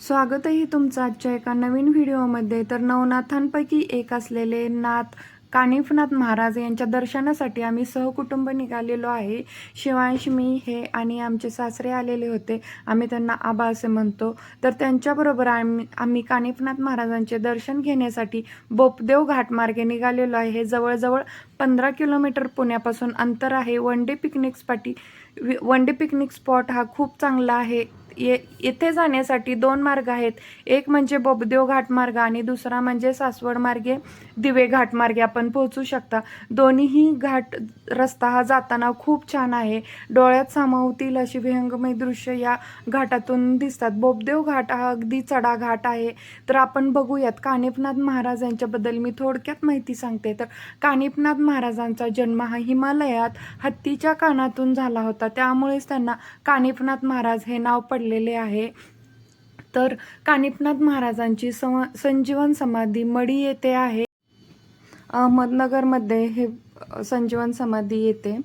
स्वागत आहे तुमचं आजच्या एका नवीन व्हिडिओमध्ये. तर नवनाथांपैकी एक असलेले नाथ कानिफनाथ महाराज यांच्या दर्शनासाठी आम्ही सहकुटुंब निघालेलो आहे. शिवांश मी हे आणि आमचे सासरे आलेले होते. आम्ही त्यांना आबा असे म्हणतो. तर त्यांच्याबरोबर आम्ही आम्ही कानिफनाथ महाराजांचे दर्शन घेण्यासाठी बोपदेव घाटमार्गे निघालेलो आहे. हे जवळजवळ पंधरा किलोमीटर पुण्यापासून अंतर आहे. One day picnic one day picnic spot हा खूप चांगला आहे. ये येथे जाण्यासाठी दोन मार्ग आहेत. एक म्हणजे बोबदेव घाट मार्ग आणि दुसरा म्हणजे सासवड मार्गे दिवे घाट मार्गे आपण पोहोचू शकता. दोन्हीही घाट रस्ता हा जाताना खूप छान आहे. डोळ्यात सामावतील अशी विहंगमय दृश्य या घाटातून दिसतात. बोबदेव घाट हा अगदी चढा घाट आहे. तर आपण बघूयात कानिपनाथ महाराज यांच्याबद्दल मी थोडक्यात माहिती सांगते. तर कानिपनाथ महाराजांचा जन्म हा हिमालयात हत्तीच्या कानातून झाला होता. त्यामुळेच त्यांना कानिपनाथ महाराज हे नाव पडले ठरलेले आहे. तर कानिपनाथ महाराजांची सम संजीवन समाधी मडी येथे आहे. अहमदनगरमध्ये हे संजीवन समाधी येते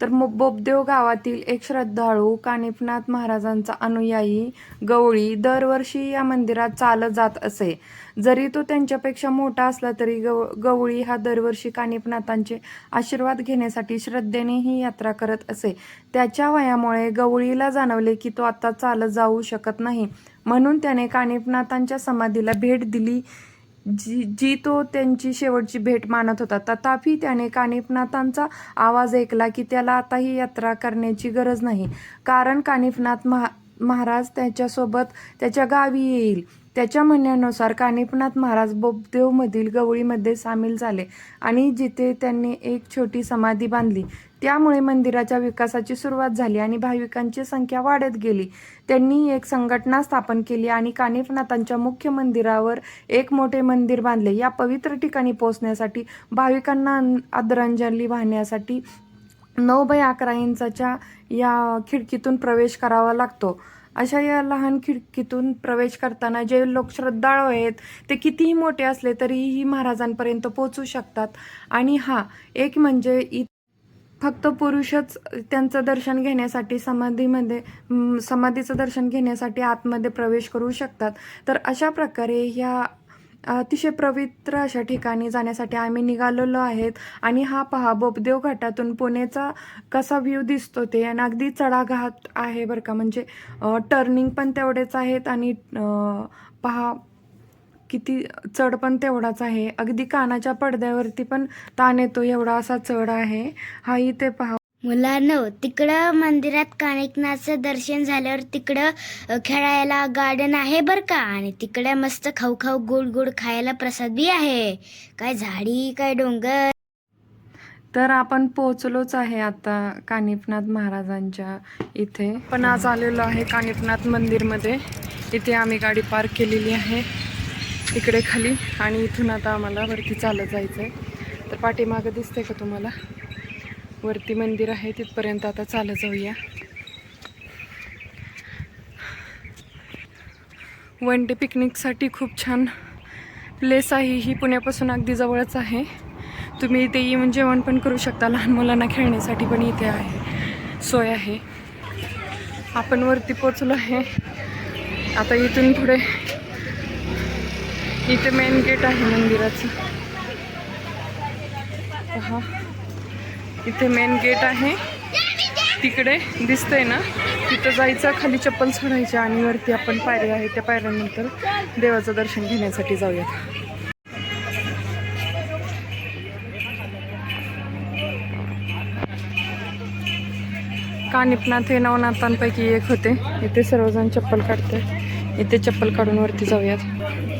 तर मग बोबदेव गावातील एक श्रद्धाळू कानिफनाथ महाराजांचा अनुयायी गवळी दरवर्षी या मंदिरात चालत जात असे. जरी तो त्यांच्यापेक्षा मोठा असला तरी गव गवळी हा दरवर्षी कानिपनाथांचे आशीर्वाद घेण्यासाठी श्रद्धेने ही यात्रा करत असे. त्याच्या वयामुळे गवळीला जाणवले की तो आता चालत जाऊ शकत नाही. म्हणून त्याने कानिफनाथांच्या समाधीला भेट दिली. जी जी तो त्यांची शेवटची भेट मानत होता. तथापि त्याने कानिफनाथांचा आवाज ऐकला की त्याला आता ही यात्रा करण्याची गरज नाही. कारण कानिफनाथ महा महाराज त्याच्यासोबत त्याच्या गावी येईल. त्याच्या म्हणण्यानुसार कानिपनाथ महाराज बोबदेवमधील गवळीमध्ये सामील झाले आणि जिथे त्यांनी एक छोटी समाधी बांधली. त्यामुळे मंदिराच्या विकासाची सुरुवात झाली आणि भाविकांची संख्या वाढत गेली. त्यांनी एक संघटना स्थापन केली आणि कानिफनाथांच्या मुख्य मंदिरावर एक मोठे मंदिर बांधले. या पवित्र ठिकाणी पोहोचण्यासाठी भाविकांना आदरांजली वाहण्यासाठी नऊ बाय अकरा इंचाच्या या खिडकीतून प्रवेश करावा लागतो. अशा या लहान खिडकीतून प्रवेश करताना जे लोक श्रद्धाळू आहेत ते कितीही मोठे असले तरीही महाराजांपर्यंत पोचू शकतात. आणि हा एक म्हणजे इ फक्त पुरुषच त्यांचं दर्शन घेण्यासाठी समाधीमध्ये समाधीचं दर्शन घेण्यासाठी आतमध्ये प्रवेश करू शकतात. तर अशा प्रकारे ह्या अतिशय पवित्र अशा ठिकाणी जाण्यासाठी आम्ही निघालेलो आहेत आणि हा पहा बोपदेव घाटातून पुणेचा कसा व्ह्यू दिसतो ते. आणि अगदी चढाघाट आहे बरं का. म्हणजे टर्निंग पण तेवढेच आहेत आणि पहा किती चढ पण तेवढाच आहे. अगदी कानाच्या पडद्यावरती पण ताण येतो एवढा असा चढ आहे. हा इथे पहा. मुलांनो तिकडं मंदिरात कानिकनाथचं दर्शन झाल्यावर तिकडं खेळायला गार्डन आहे बर का? आणि तिकडं मस्त खाऊ खाऊ गोड गोड खायला प्रसाद बी आहे. काय झाडी काय डोंगर? तर आपण पोहोचलोच आहे आता कानिफनाथ महाराजांच्या इथे. पण आज आलेलो आहे कानिफनाथ मंदिरमध्ये. इथे आम्ही गाडी पार्क केलेली आहे. इकडे खाली आणि इथून आता आम्हाला वरती चालत जायचं आहे तर पाठीमागं दिसते का तुम्हाला? वरती मंदिर आहे तिथपर्यंत आता चालत जाऊया. वन डे पिकनिकसाठी खूप छान प्लेस आहे ही. पुण्यापासून अगदी जवळच आहे. तुम्ही इथे येऊन जेवण पण करू शकता. लहान मुलांना खेळण्यासाठी पण इथे आहे. सोय आहे. आपण वरती पोचलो आहे. आता इथून पुढे इथे मेन गेट आहे मंदिराचं. पहा. इथे मेन गेट आहे. तिकडे दिसतंय ना तिथं जायचं खाली चप्पल सोडायची आणि वरती आपण पायऱ्या आहे त्या पायऱ्यानंतर देवाचं दर्शन घेण्यासाठी जाऊयात. कानिपनाथ हे नवनाथांपैकी एक होते. इथे सर्वजण चप्पल काढते इथे चप्पल काढून वरती जाऊयात.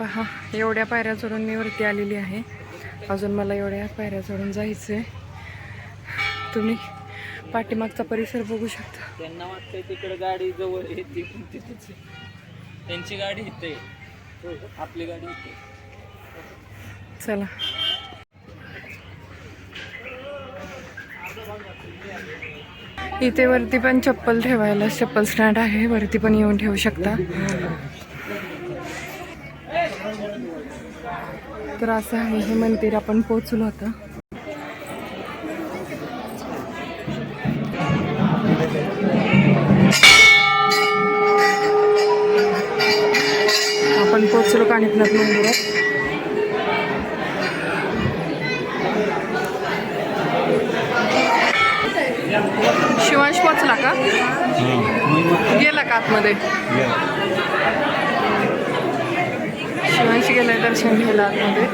पहा एवढ्या पायऱ्या चढून मी वरती आलेली आहे अजून मला एवढ्या पायऱ्या चढून जायचं आहे तुम्ही पाठीमागचा परिसर बघू शकता त्यांना वाटतंय तिकडे गाडी जवळ आहे ती पण तिथेच आहे. त्यांची गाडी इथे आहे. आपली गाडी आहे. चला इथे वरती पण चप्पल ठेवायला चप्पल स्टँड आहे वरती पण येऊन ठेवू शकता तर असं आहे हे मंदिर आपण पोचलो होतं आपण पोचलो कानिकनाथ मंदिरात. शिवांश पोचला का? गेला का आतमध्ये? 시원시게 날다 재미가 나는데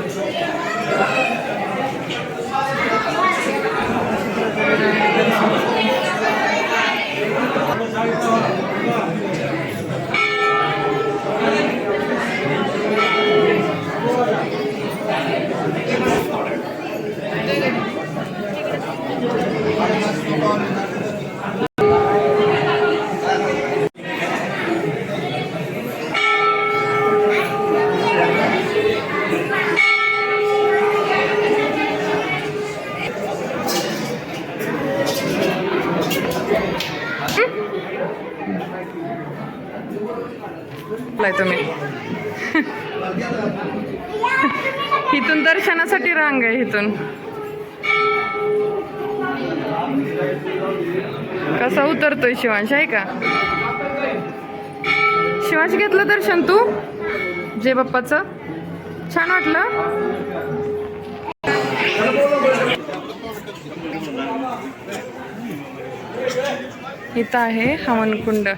बसलाय तुम्ही. इथून दर्शनासाठी रांग आहे इथून. कसा उतरतोय शिवांश आहे का? शिवांश घेतलं दर्शन तू? जे बाप्पाचं. छान वाटलं. इथं आहे हवनकुंड.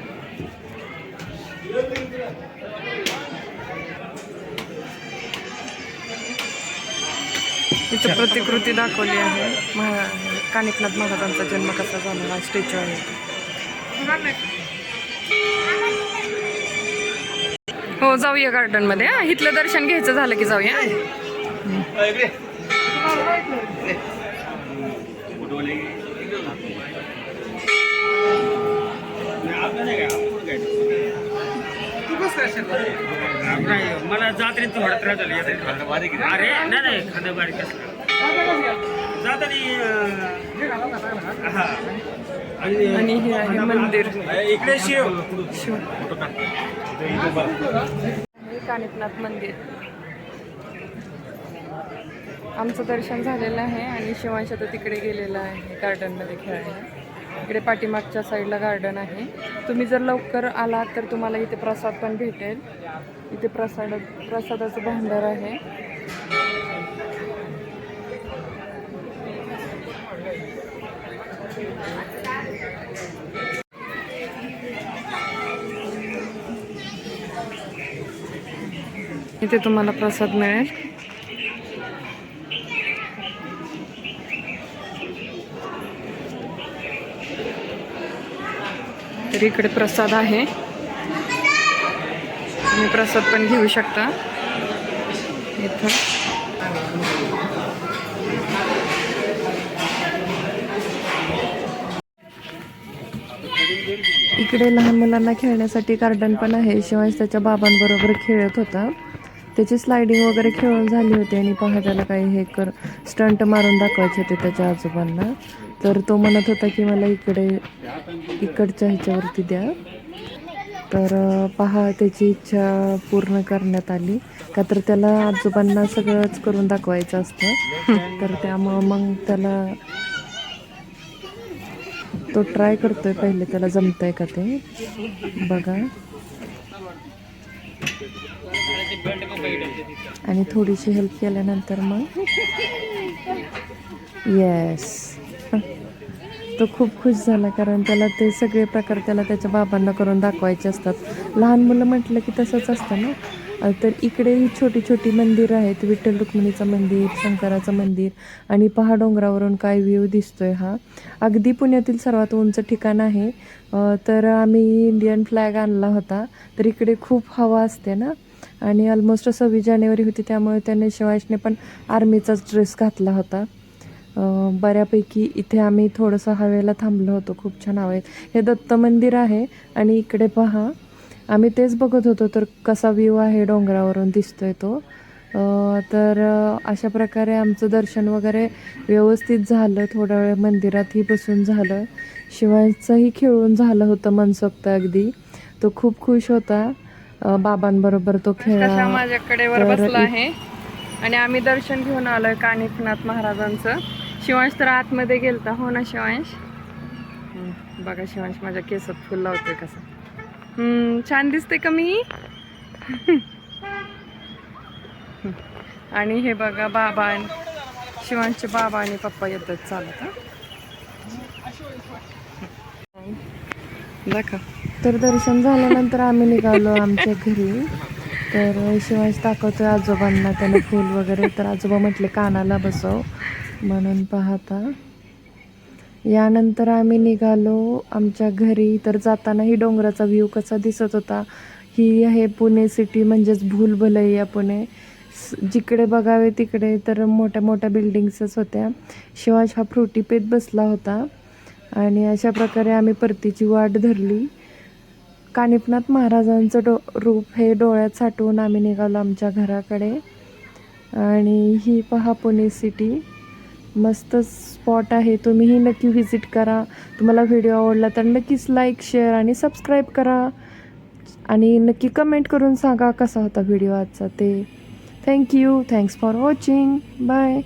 इथं प्रतिकृती दाखवली आहे. महा कानिकनाथ महाराजांचा जन्म कसा झाला स्टॅच्यू आहे. हो जाऊया गार्डनमध्ये हां. इथलं दर्शन घ्यायचं झालं की जाऊया. मला जात्रेत थोडा त्रास झाला अरे नाही नाही खांदा बारीक जातानी हा. आणि आणि हे आहे मंदिर. इकडे शिव. शिव कानिपनाथ मंदिर. आमचं दर्शन झालेलं आहे आणि शिवांश आता तिकडे गेलेला आहे गार्डनमध्ये खेळायला. इकडे पाठीमागच्या साईडला गार्डन आहे. तुम्ही जर लवकर आलात तर तुम्हाला इथे प्रसाद पण भेटेल. इथे प्रसाद प्रसादाचं भांडार आहे. इथे तुम्हाला प्रसाद मिळेल. तर इकडे प्रसाद आहे. तुम्ही प्रसाद पण घेऊ शकता. इथं. इकडे लहान मुलांना खेळण्यासाठी गार्डन पण आहे. शिवाय त्याच्या बाबांबरोबर खेळत होता. त्याची स्लायडिंग वगैरे खेळून झाली होती आणि पहा त्याला काही हे कर स्टंट मारून दाखवायचे होते त्याच्या आजोबांना. तर तो म्हणत होता की मला इकडे इकडच्या ह्याच्यावरती द्या. तर पहा त्याची इच्छा पूर्ण करण्यात आली. का तर त्याला आजोबांना सगळंच करून दाखवायचं असतं. तर त्यामुळं मग त्याला तो ट्राय करतोय पहिले. त्याला जमतंय का ते? बघा. आणि थोडीशी हेल्प केल्यानंतर मग? येस तो खूप खुश झाला कारण त्याला ते सगळे प्रकार त्याला त्याच्या बाबांना करून दाखवायचे असतात. लहान मुलं म्हटलं की तसंच असतं ना? तर इकडेही छोटी छोटी मंदिर आहेत. विठ्ठल रुक्मिणीचं मंदिर शंकराचं मंदिर आणि पहा डोंगरावरून काय व्ह्यू दिसतोय हा. अगदी पुण्यातील सर्वात उंच ठिकाण आहे. तर आम्ही इंडियन फ्लॅग आणला होता. तर इकडे खूप हवा असते ना. आणि ऑलमोस्ट सव्वीस जानेवारी होती त्यामुळे त्याने शिवायशने पण आर्मीचाच ड्रेस घातला होता. बऱ्यापैकी इथे आम्ही थोडंसं हवेला थांबलो होतो. खूप छान हवे हे दत्त मंदिर आहे आणि इकडे पहा. आम्ही तेच बघत होतो तर कसा व्ह्यू आहे डोंगरावरून दिसतोय तो. अं, तर अशा प्रकारे आमचं दर्शन वगैरे व्यवस्थित झालं. थोडा वेळ मंदिरातही बसून झालं. शिवायचंही खेळून झालं होतं मनसोक्त अगदी. तो खूप खुश होता. बाबांबरोबर तो खेळला माझ्याकडे वर बसला आहे. आणि आम्ही दर्शन घेऊन आलोय कानिकनाथ महाराजांचं. शिवांश तर आतमध्ये गेलता. हो ना शिवांश? बघा शिवांश माझ्या केसात फुल लावतोय कसं. छान दिसते का मी? आणि हे बघा बाबा आणि शिवांचे बाबा आणि पप्पा येतात चालत दाखा तर दर्शन झाल्यानंतर आम्ही निघालो आमच्या घरी. तर शिवांश दाखवतोय आजोबांना त्याने फूल वगैरे. तर आजोबा म्हटले कानाला बसव. म्हणून पाहता. यानंतर आम्ही निघालो. आमच्या घरी तर जाताना ही डोंगराचा व्ह्यू कसा दिसत होता. ही आहे पुणे सिटी म्हणजेच भूलभलैया पुणे. स- जिकडे बघावे तिकडे तर मोठ्या मोठ्या बिल्डिंग्सच होत्या. शिवाज हा फ्रुटी पेत बसला होता. आणि अशा प्रकारे आम्ही परतीची वाट धरली. कानिपनाथ महाराजांचं डो रूप हे डोळ्यात साठवून आम्ही निघालो आमच्या घराकडे. आणि ही पहा पुणे सिटी मस्त स्पॉट आहे. तुम्हीही नक्की व्हिजिट करा. तुम्हाला व्हिडिओ आवडला तर नक्कीच लाईक शेअर आणि सबस्क्राईब करा. आणि नक्की कमेंट करून सांगा कसा होता व्हिडिओ आजचा ते. Thank you thanks for watching bye